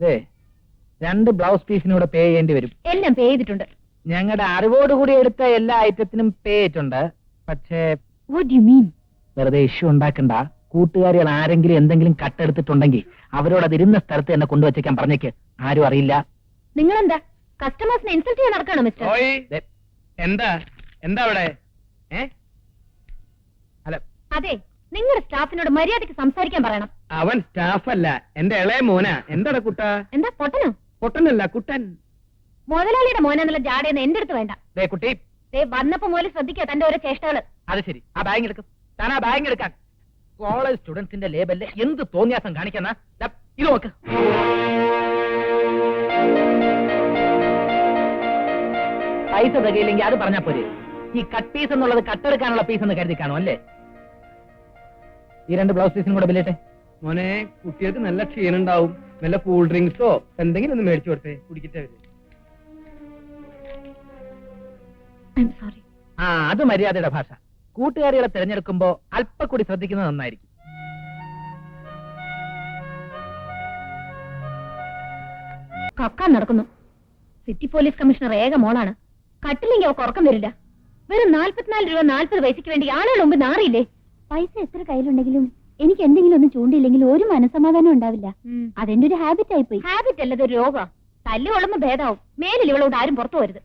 ദേ, രണ്ട് ബ്ലൗസ് പീസിനൂടെ പേ ചെയ്യേണ്ടി വരും. എല്ലാം പേ ചെയ്തിട്ടുണ്ട്. ഞങ്ങളുടെ അറിവോട് കൂടി എടുത്ത എല്ലാ ഐറ്റത്തിനും പേ ചെയ്തിട്ടുണ്ട്. പക്ഷേ വാട്ട് യു മീൻ വെറുതെ ഇഷ്യൂ ഉണ്ടാക്കണ്ട. കൂട്ടുകാരികൾ ആരെങ്കിലും എന്തെങ്കിലും കട്ടെടുത്തിട്ടുണ്ടെങ്കിൽ അവരോട് അത് ഇരുന്ന സ്ഥലത്ത് എന്നെ കൊണ്ടുവച്ചേക്കാൻ പറഞ്ഞേക്ക്. ആരും അറിയില്ല. നിങ്ങൾ എന്താ കസ്റ്റമേഴ്സിനെ ഇൻസൾട്ട് ചെയ്യാൻ നടക്കാണോ മിസ്റ്റർ ഓയ് ദേ, എന്താ? എന്താ അവിടെ? ഏ? അതെ നിങ്ങളുടെ സ്റ്റാഫിനോട് മര്യാദയ്ക്ക് സംസാരിക്കാൻ പറയണം. അവൻ സ്റ്റാഫല്ല. എന്റെ ഇളയ മോനാ. എന്താടാ കുട്ട? എന്താ പൊട്ടനോ? പൊട്ടനല്ല കുട്ടൻ. മുതലാളിയുടെ മോനെന്നുള്ള ജാടയെന്ന് എന്റെ അടുത്ത് വേണ്ട. ദേ കുട്ടി. ദേ വന്നപ്പോ മുതൽ ശ്രദ്ധിക്കുക തന്റെ ഓരോ ചേഷ്ടകൾ. അത് ശരി. ആ ബാഗ് എടുക്കും. താൻ ആ ബാഗ് എടുക്കാൻ. കോളേജ് സ്റ്റുഡൻസിന്റെ ലേബലിൽ എന്ത് തോന്നിയാസം കാണിക്കുന്ന? ഇത് നോക്ക്. പൈസ തികയില്ലെങ്കിൽ അത് പറഞ്ഞാ പോരെ. ഈ കട്ട് പീസ് എന്നുള്ളത് കട്ടെടുക്കാനുള്ള പീസ് എന്ന് കരുതി കാണും അല്ലേ? ഈ രണ്ട് ബ്ലൗസ് പീസിനും കൂടെ ബില്ലേട്ടെ മോനെ കുട്ടികൾക്ക് നല്ല ക്ഷീണുണ്ടാവും. നല്ല കൂൾ ഡ്രിങ്ക്സോ എന്തെങ്കിലും ഒന്ന് മേടിച്ചു കൊടുത്തേ കുടിക്കട്ടെ അവർ. സോറി ആ അത് മര്യാദയുടെ ഭാഷ. കൂട്ടുകാരികളെ തിരഞ്ഞെടുക്കുമ്പോ കൂടി ശ്രദ്ധിക്കുന്നത് നന്നായിരിക്കും. കക്കാൻ നടക്കുന്നു. സിറ്റി പോലീസ് കമ്മീഷണർ ഏക മോളാണ്. കട്ടില്ലെങ്കിൽ അവർക്ക് ഉറക്കം വരില്ല. വെറും നാല്പത്തിനാല് രൂപ നാല്പത് പൈസക്ക് വേണ്ടി ആളുകൾ മുമ്പ് നാറിയില്ലേ? പൈസ എത്ര കയ്യിലുണ്ടെങ്കിലും എനിക്ക് എന്തെങ്കിലും ഒന്നും ചൂണ്ടിയില്ലെങ്കിൽ ഒരു മനസമാധാനം ഉണ്ടാവില്ല. അതെന്റെ ഒരു ഹാബിറ്റ് ആയി പോയി ഹാബിറ്റ് അല്ലത് രോഗം. തല്ലുകൊള്ളുമ്പോ തല്ല് കൊള്ളുമ്പോ ഭേദാവും. മേലിൽ ഇവളോട് ആരും പുറത്തു വരുത്